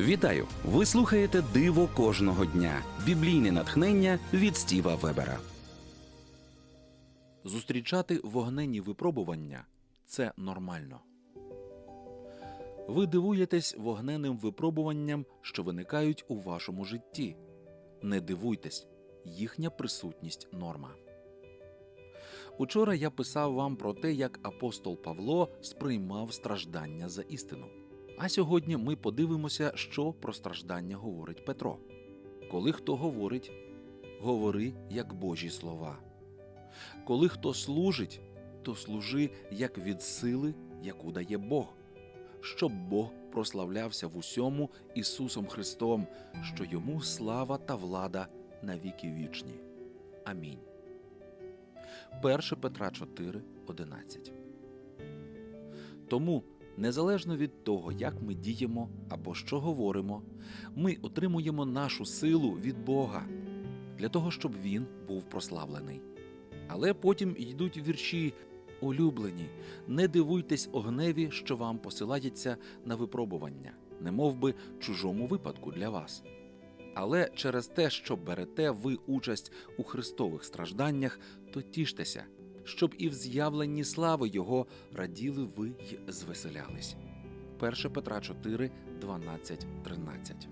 Вітаю! Ви слухаєте Диво кожного дня. Біблійне натхнення від Стіва Вебера. Зустрічати вогненні випробування це нормально. Ви дивуєтесь вогненним випробуванням, що виникають у вашому житті. Не дивуйтесь, їхня присутність норма. Учора я писав вам про те, як апостол Павло сприймав страждання за істину. А сьогодні ми подивимося, що про страждання говорить Петро. Коли хто говорить, говори як Божі слова. Коли хто служить, то служи як від сили, яку дає Бог, щоб Бог прославлявся в усьому Ісусом Христом, що йому слава та влада на віки вічні. Амінь. 1 Петра 4, 11 Тому, незалежно від того, як ми діємо або що говоримо, ми отримуємо нашу силу від Бога для того, щоб Він був прославлений. Але потім йдуть вірші улюблені. Не дивуйтесь огневі, що вам посилається на випробування, не би чужому випадку для вас. Але через те, що берете ви участь у Христових стражданнях, то тіштеся, щоб і в з'явленні слави Його раділи ви й звеселялись. 1 Петра 4, 12, 13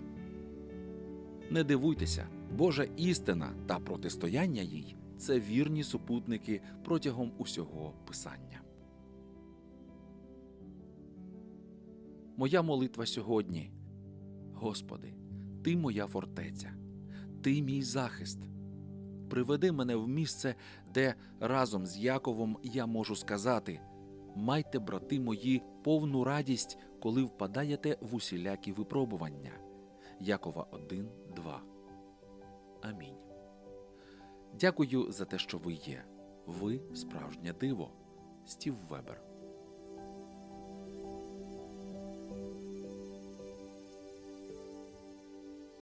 Не дивуйтеся, Божа істина та протистояння їй це вірні супутники протягом усього писання. Моя молитва сьогодні. Господи, Ти моя фортеця, Ти мій захист. Приведи мене в місце, де разом з Яковом я можу сказати: Майте, брати мої, повну радість, коли впадаєте в усілякі випробування. Якова 1, 2. Амінь. Дякую за те, що ви є. Ви справжнє диво. Стів Вебер.